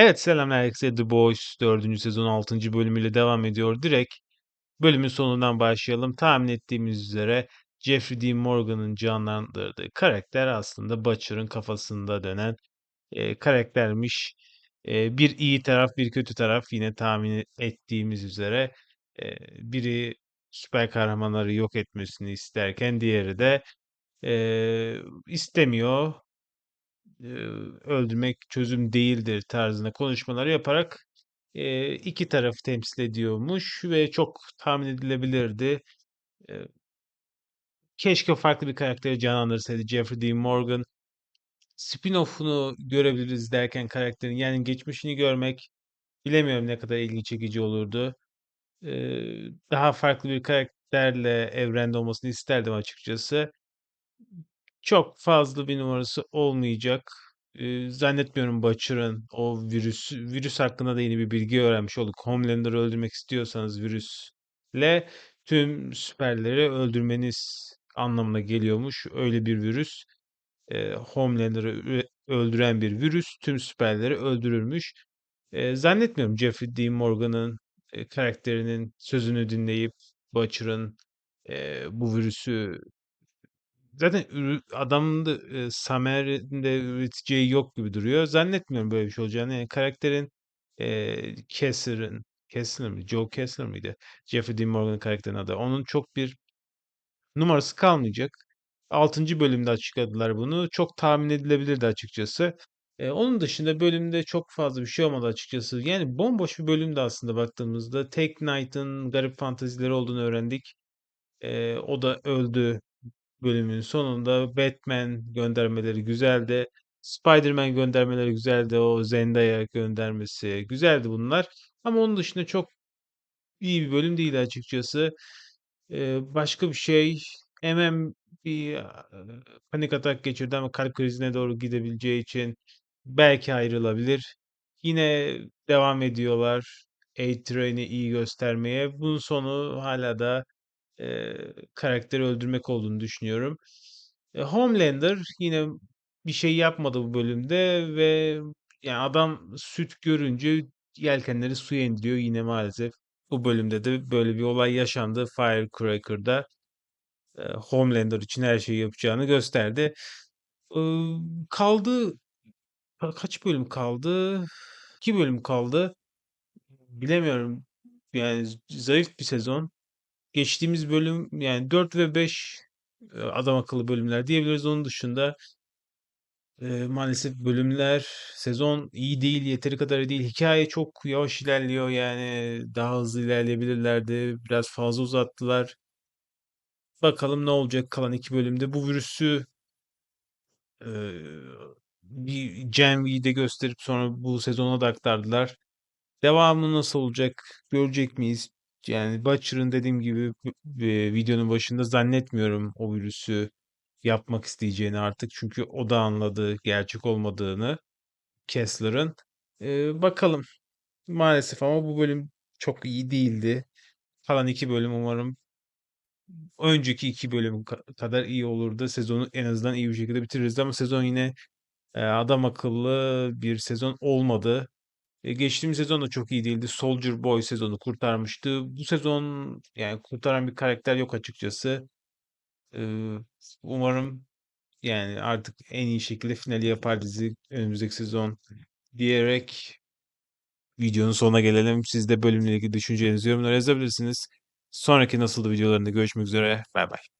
Evet, selamlar herkese. The Boys 4. sezon 6. bölümüyle devam ediyor. Direkt bölümün sonundan başlayalım. Tahmin ettiğimiz üzere Jeffrey Dean Morgan'ın canlandırdığı karakter aslında Butcher'ın kafasında dönen e, karaktermiş. E, bir iyi taraf, bir kötü taraf yine tahmin ettiğimiz üzere e, biri süper kahramanları yok etmesini isterken diğeri de e, istemiyor öldürmek çözüm değildir tarzında konuşmaları yaparak iki tarafı temsil ediyormuş ve çok tahmin edilebilirdi. Keşke farklı bir karakteri canlandırsaydı Jeffrey Dean Morgan. Spin-off'unu görebiliriz derken karakterin yani geçmişini görmek bilemiyorum ne kadar ilgi çekici olurdu. Daha farklı bir karakterle evrende olmasını isterdim açıkçası. Çok fazla bir numarası olmayacak. Zannetmiyorum Butcher'ın o virüs virüs hakkında da yeni bir bilgi öğrenmiş olduk. Homelander'ı öldürmek istiyorsanız virüsle tüm süperleri öldürmeniz anlamına geliyormuş. Öyle bir virüs. Eee, Homelander'ı üre- öldüren bir virüs tüm süperleri öldürürmüş. Zannetmiyorum Jeffrey Dean Morgan'ın e, karakterinin sözünü dinleyip Butcher'ın bu virüsü Zaten ürü adamın da, eee, Samer'in de üreteceği yok gibi duruyor. Zannetmiyorum böyle bir şey olacağını. Yani karakterin, eee, Kessler'ın Kessler mi? Joe Kessler mıydı? Jeffrey Dean Morgan'ın karakterinin adı. Onun çok bir numarası kalmayacak. 6. bölümde açıkladılar bunu. Çok tahmin edilebilirdi açıkçası. Eee, onun dışında bölümde çok fazla bir şey olmadı açıkçası. Yani bomboş bir bölümdü aslında baktığımızda. Tek Knight'ın garip fantezileri olduğunu öğrendik. Eee, o da öldü bölümün sonunda Batman göndermeleri güzeldi. Spider-Man göndermeleri güzeldi. O Zendaya göndermesi güzeldi bunlar. Ama onun dışında çok iyi bir bölüm değildi açıkçası. Ee, başka bir şey MM bir panik atak geçirdi ama kalp krizine doğru gidebileceği için belki ayrılabilir. Yine devam ediyorlar A-Train'i iyi göstermeye. Bunun sonu hala da karakteri öldürmek olduğunu düşünüyorum. E, Homelander yine bir şey yapmadı bu bölümde ve yani adam süt görünce yelkenleri suya indiriyor yine maalesef. Bu bölümde de böyle bir olay yaşandı. Firecracker'da e, Homelander için her şeyi yapacağını gösterdi. Iı, kaldı ka- kaç bölüm kaldı? İki bölüm kaldı. Bilemiyorum. Yani zayıf bir sezon. Geçtiğimiz bölüm yani 4 ve 5 e, adam akıllı bölümler diyebiliriz. Onun dışında e, maalesef bölümler sezon iyi değil, yeteri kadar değil. Hikaye çok yavaş ilerliyor yani daha hızlı ilerleyebilirlerdi. Biraz fazla uzattılar. Bakalım ne olacak kalan iki bölümde. Bu virüsü e, bir Gen V'de gösterip sonra bu sezona da aktardılar. Devamı nasıl olacak? Görecek miyiz? Yani Butcher'ın dediğim gibi e, videonun başında zannetmiyorum o virüsü yapmak isteyeceğini artık. Çünkü o da anladı gerçek olmadığını Kessler'ın. E, bakalım. Maalesef ama bu bölüm çok iyi değildi. Kalan iki bölüm umarım önceki iki bölüm ka- kadar iyi olurdu. Sezonu en azından iyi bir şekilde bitiririz ama sezon yine adam akıllı bir sezon olmadı. E, geçtiğimiz sezon da çok iyi değildi. Soldier Boy sezonu kurtarmıştı. Bu sezon yani kurtaran bir karakter yok açıkçası. Ee, umarım yani artık en iyi şekilde finali yapar dizi önümüzdeki sezon diyerek videonun sonuna gelelim. Siz de bölümle ilgili düşüncelerinizi yorumlara yazabilirsiniz. Sonraki nasıldı videolarında görüşmek üzere. Bay bay.